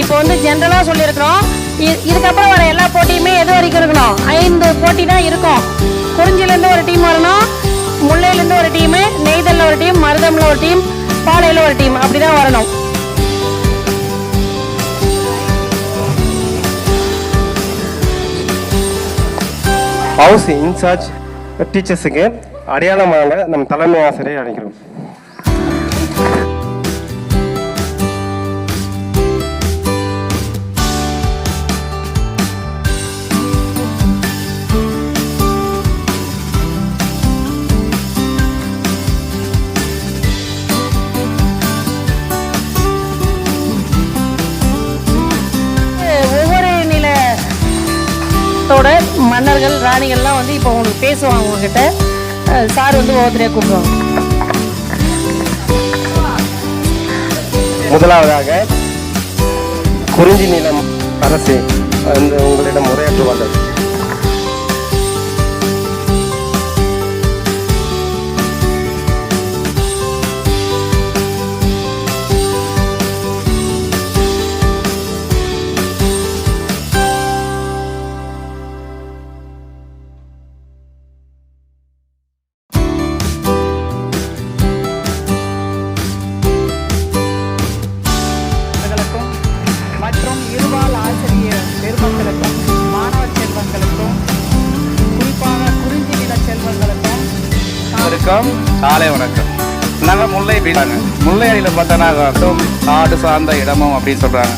இப்போ வந்து ஜென்ரலாக சொல்லியிருக்கிறோம். இதுக்கப்புறம் வர எல்லா போட்டியுமே எது வரைக்கும் இருக்கணும்? ஐந்து போட்டி தான் இருக்கும். குறிஞ்சிலேருந்து ஒரு டீம் வரணும் முல்லையிலேருந்து ஒரு டீமு நெய்தலில் ஒரு டீம் மருதமில் ஒரு டீம் பாலையில் ஒரு டீம் அப்படி தான் வரணும் ஹவுஸ் இன்சார்ஜ் டீச்சர்ஸுக்கு அடையாளமாக நம் தலைமை ஆசிரியர் அழைக்கிறோம். மன்னர்கள் ராணிகள்லாம் வந்து இப்போ உங்களுக்கு பேசுவாங்க உங்ககிட்ட சார் வந்து ஒவ்வொருத்தரையாக கூப்பிடுவாங்க. முதலாவதாக குறிஞ்சி நிலம் அரசு வந்து உங்களிடம் உரையாற்றுவார்கள். வணக்கம். காலை வணக்கம். நாங்கள் முல்லை போயிட்டாங்க முல்லை அடியில் பார்த்தோன்னா மட்டும் காடு சார்ந்த இடமும் அப்படின்னு சொல்கிறாங்க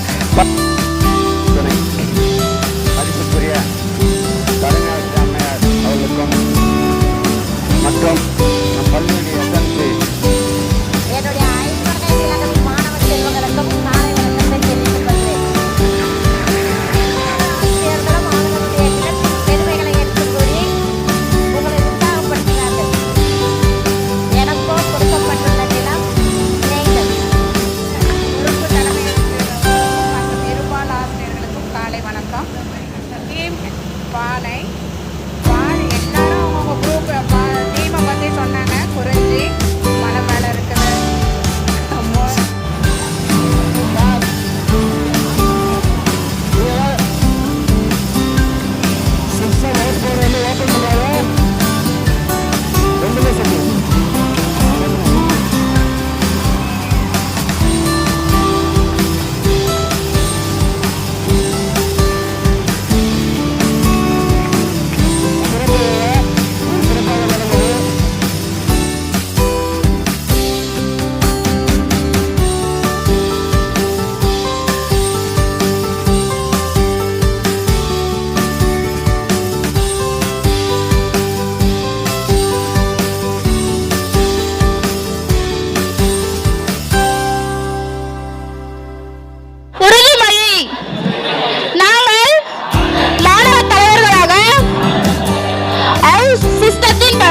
சிஸ்டத்தின்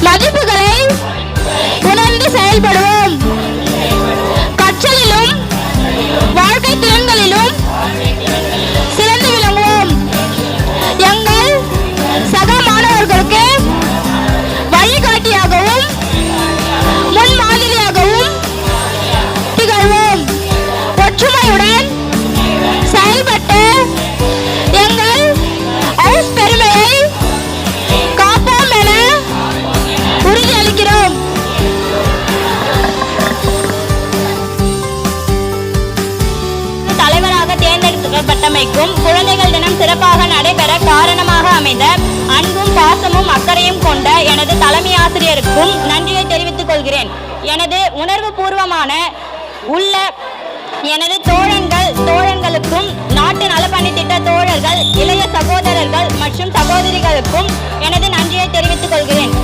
மதிப்புகளை உணர்ந்து செயல்படுவோம். கட்டமைக்கும் குழந்தைகள் தினம் சிறப்பாக நடைபெற காரணமாக அமைந்த அன்பும் பாசமும் அக்கறையும் கொண்ட எனது தலைமை ஆசிரியருக்கும் நன்றியை தெரிவித்துக் கொள்கிறேன். எனது உணர்வு பூர்வமான உள்ள எனது தோழன்கள் தோழன்களுக்கும் நாட்டு நலப்பணி திட்ட தோழர்கள் இளைய சகோதரர்கள் மற்றும் சகோதரிகளுக்கும் எனது நன்றியை தெரிவித்துக் கொள்கிறேன்.